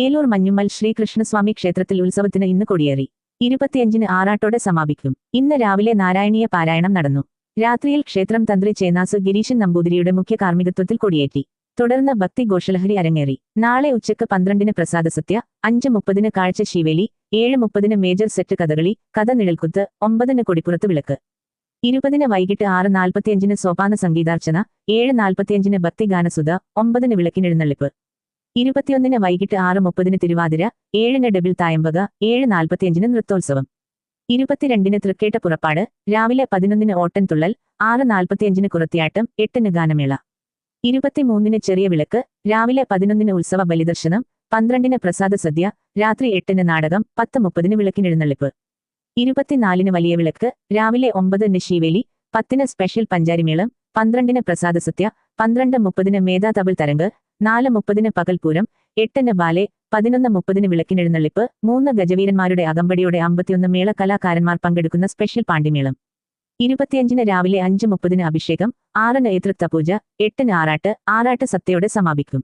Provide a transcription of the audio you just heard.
ഏലൂർ മഞ്ഞുമ്മൽ ശ്രീകൃഷ്ണസ്വാമി ക്ഷേത്രത്തിൽ ഉത്സവത്തിന് ഇന്ന് കൊടിയേറി. ഇരുപത്തിയഞ്ചിന് ആറാട്ടോടെ സമാപിക്കും. ഇന്ന് രാവിലെ നാരായണീയ പാരായണം നടന്നു. രാത്രിയിൽ ക്ഷേത്രം തന്ത്രി ചേനാസു ഗിരീശൻ നമ്പൂതിരിയുടെ മുഖ്യ കാർമ്മികത്വത്തിൽ കൊടിയേറ്റി. തുടർന്ന് ഭക്തി ഘോഷലഹരി അരങ്ങേറി. നാളെ ഉച്ചയ്ക്ക് പന്ത്രണ്ടിന് പ്രസാദസത്യ അഞ്ച് മുപ്പതിന് കാഴ്ച ശിവേലി ഏഴ് മുപ്പതിന് മേജർ സെറ്റ് കഥകളി കഥ നിഴൽക്കുത്ത് ഒമ്പതിന് കൊടിപ്പുറത്ത് വിളക്ക്. ഇരുപതിന് വൈകിട്ട് ആറ് നാൽപ്പത്തിയഞ്ചിന് സോപാന സംഗീതാർച്ചന ഏഴ് നാൽപ്പത്തിയഞ്ചിന് ഭക്തിഗാനസുധ ഒമ്പതിന് വിളക്കിനെഴുന്നള്ളിപ്പ്. ഇരുപത്തിയൊന്നിന് വൈകിട്ട് ആറ് മുപ്പതിന് തിരുവാതിര ഏഴിന് ഡബിൾ തായമ്പക ഏഴ് നാൽപ്പത്തിയഞ്ചിന് നൃത്തോത്സവം. ഇരുപത്തിരണ്ടിന് തൃക്കേട്ട പുറപ്പാട് രാവിലെ പതിനൊന്നിന് ഓട്ടൻതുള്ളൽ ആറ് നാൽപ്പത്തിയഞ്ചിന് കുറത്തിയാട്ടം എട്ടിന് ഗാനമേള. ഇരുപത്തിമൂന്നിന് ചെറിയ വിളക്ക് രാവിലെ പതിനൊന്നിന് ഉത്സവ ബലിദർശനം പന്ത്രണ്ടിന് പ്രസാദ സദ്യ രാത്രി എട്ടിന് നാടകം പത്ത് മുപ്പതിന് വിളക്കിനെഴുന്നള്ളിപ്പ്. ഇരുപത്തിനാലിന് വലിയ വിളക്ക് രാവിലെ ഒമ്പതിന് ശീവേലി പത്തിന് സ്പെഷ്യൽ പഞ്ചാരിമേളം പന്ത്രണ്ടിന് പ്രസാദ സത്യ പന്ത്രണ്ട് മുപ്പതിന് മേധാ തബിൾ തരംഗ് നാല് മുപ്പതിന് പകൽപൂരം എട്ടിന് ബാലെ പതിനൊന്ന് മുപ്പതിന് വിളക്കിനെഴുന്നള്ളിപ്പ് മൂന്ന് ഗജവീരന്മാരുടെ അകമ്പടിയോടെ അമ്പത്തിയൊന്ന് മേള കലാകാരന്മാർ പങ്കെടുക്കുന്ന സ്പെഷ്യൽ പാണ്ഡിമേളം ഇരുപത്തിയഞ്ചിന് രാവിലെ അഞ്ച് മുപ്പതിന് അഭിഷേകം ആറിന് ഏതൃത്വ പൂജ എട്ടിന് ആറാട്ട് ആറാട്ട് സത്യയോടെ സമാപിക്കും.